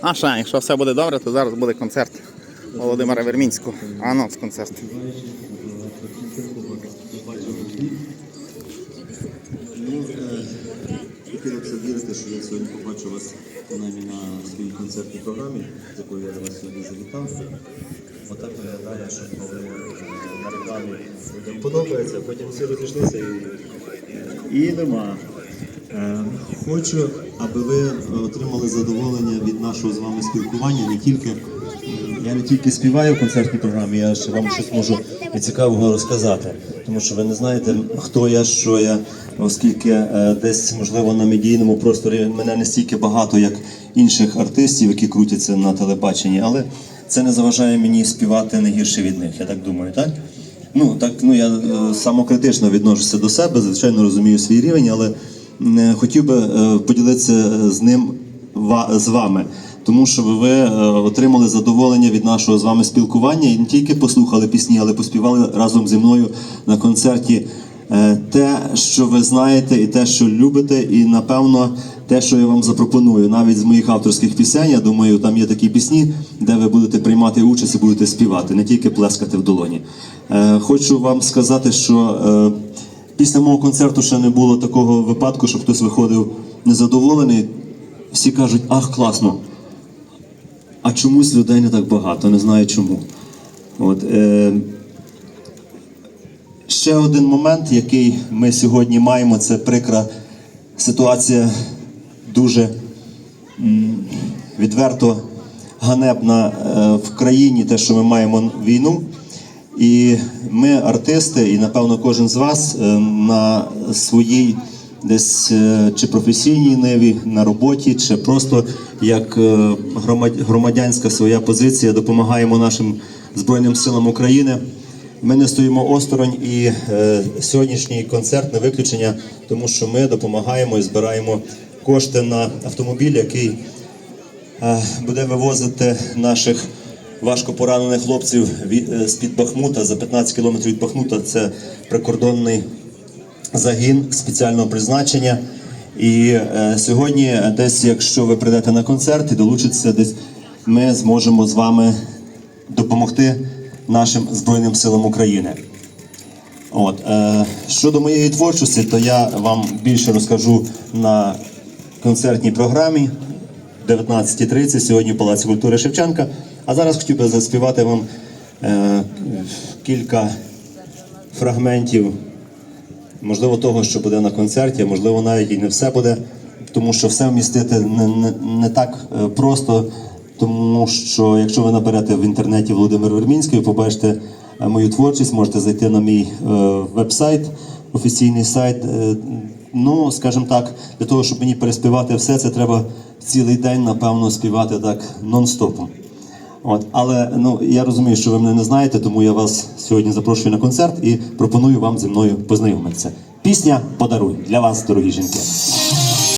А ще, якщо все буде добре, то зараз буде концерт Володимира Вермінського. Анонс концерт. Ну, е, хотілося б вірити, що я сьогодні побачу вас принаймні на своїй концертній програмі, з якою я вас сьогодні завітав. Отак виглядає, що е, на рекламі людям подобається, потім всі розійшлися і, і нема. Е, Хочу, аби ви отримали задоволення від нашого з вами спілкування не тільки. Я не тільки співаю в концертній програмі, я ще вам щось можу і цікавого розказати. Тому що ви не знаєте, хто я, що я, оскільки е, десь, можливо, на медійному просторі мене не стільки багато, як інших артистів, які крутяться на телебаченні, але це не заважає мені співати не гірше від них, я так думаю, так? Ну, так, ну я е, самокритично відношуся до себе, звичайно, розумію свій рівень, але м, хотів би е, поділитися з ним з вами, тому що ви е, отримали задоволення від нашого з вами спілкування і не тільки послухали пісні, але поспівали разом зі мною на концерті. Е, те, що ви знаєте, і те, що любите, і напевно те, що я вам запропоную, навіть з моїх авторських пісень. Я думаю, там є такі пісні, де ви будете приймати участь і будете співати, не тільки плескати в долоні. Е, Хочу вам сказати, що. е, Після мого концерту ще не було такого випадку, щоб хтось виходив незадоволений. Всі кажуть, ах, класно. А чомусь людей не так багато, не знаю чому. От, е, ще один момент, який ми сьогодні маємо, це прикра ситуація дуже відверто ганебна е, в країні, те, що ми маємо війну. І ми, артисти, і напевно кожен з вас е, на своїй десь е, чи професійній ниві, на роботі, чи просто як громадянська своя позиція допомагаємо нашим Збройним силам України. Ми не стоїмо осторонь, і сьогоднішній концерт не виключення, тому що ми допомагаємо і збираємо кошти на автомобіль, який е, буде вивозити наших важко поранених хлопців е, з-під Бахмута за 15 кілометрів від Бахмута. Це прикордонний загін спеціального призначення. І е, сьогодні, десь, якщо ви прийдете на концерт і долучитеся, десь ми зможемо з вами допомогти нашим Збройним силам України. От, е, щодо моєї творчості, то я вам більше розкажу на концертній програмі 19.30 сьогодні в Палаці культури Шевченка. А зараз хотів би заспівати вам е, кілька фрагментів, можливо, того, що буде на концерті, можливо, навіть і не все буде, тому що все вмістити не, не, не так е, просто. Тому що якщо ви наберете в інтернеті Володимир Вермінський, побачите е, мою творчість, можете зайти на мій е, веб-сайт, офіційний сайт. Е, ну, скажімо так, для того, щоб мені переспівати все, це треба цілий день, напевно, співати так нон-стопом. От, але ну я розумію, що ви мене не знаєте, тому я вас сьогодні запрошую на концерт і пропоную вам зі мною познайомитися. Пісня подаруй для вас, дорогі жінки.